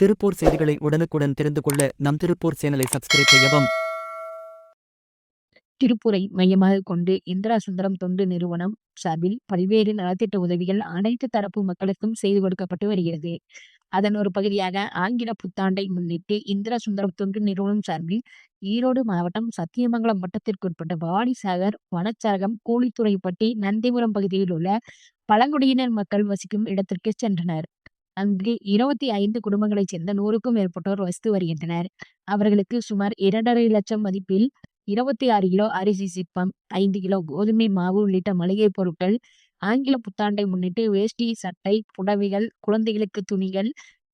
திருப்பூர் செய்திகளை உடனுக்குடன் தெரிந்து கொள்ள நம் திருப்பூர் சேனலை சப்ஸ்கிரைப் செய்யவும். திருப்பூரை மையமாக கொண்டு இந்திரா சுந்தரம் தொண்டு நிறுவனம் சார்பில் பல்வேறு நலத்திட்ட உதவிகள் அனைத்து தரப்பு மக்களுக்கும் செய்து கொடுக்கப்பட்டு வருகிறது. அதன் ஒரு பகுதியாக ஆங்கில புத்தாண்டை முன்னிட்டு இந்திர சுந்தரம் தொண்டு நிறுவனம் சார்பில் ஈரோடு மாவட்டம் சத்தியமங்கலம் வட்டத்திற்குட்பட்ட வாடிசாகர் வனச்சரகம் கூலித்துறைப்பட்டி நந்திபுரம் பகுதியில் உள்ள பழங்குடியினர் மக்கள் வசிக்கும் இடத்திற்கு சென்றனர். அங்கு இருபத்தி ஐந்து குடும்பங்களைச் சேர்ந்த நூறுக்கும் மேற்பட்டோர் வசித்து வருகின்றனர். அவர்களுக்கு சுமார் இரண்டரை லட்சம் மதிப்பில் இருபத்தி ஆறு கிலோ அரிசி சிப்பம் ஐந்து கிலோ கோதுமை மாவு உள்ளிட்ட மளிகை பொருட்கள் ஆங்கில புத்தாண்டை முன்னிட்டு வேஷ்டி சட்டை புடவைகள் குழந்தைகளுக்கு துணிகள்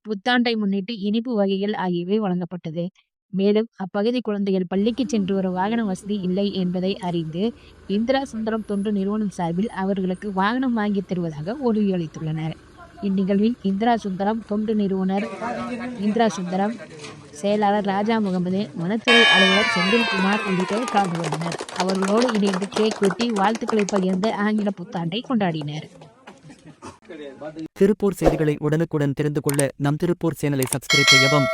புத்தாண்டை முன்னிட்டு இனிப்பு வகைகள் ஆகியவை வழங்கப்பட்டது. மேலும் அப்பகுதி குழந்தைகள் பள்ளிக்கு சென்று வர வாகன வசதி இல்லை என்பதை அறிந்து இந்திரா சுந்தரம் தொண்டு நிறுவனம் சார்பில் அவர்களுக்கு வாகனம் வாங்கி தருவதாக உறுதியளித்துள்ளனர். இந்நிகழ்வில் இந்திரா சுந்தரம் தொண்டு நிறுவனர் இந்திரா சுந்தரம் செயலாளர் ராஜா முகமது வனத்துறை அலுவலர் செந்தில்குமார் உள்ளிட்டோர் கலந்து கொண்டனர். அவர்களோடு இணைந்து கேக் வெட்டி வாழ்த்துக்களை பகிர்ந்து ஆங்கில புத்தாண்டை கொண்டாடினர். திருப்பூர் செய்திகளை உடனுக்குடன் தெரிந்து கொள்ள நம் திருப்பூர் சேனலை சப்ஸ்கிரைப் செய்யவும்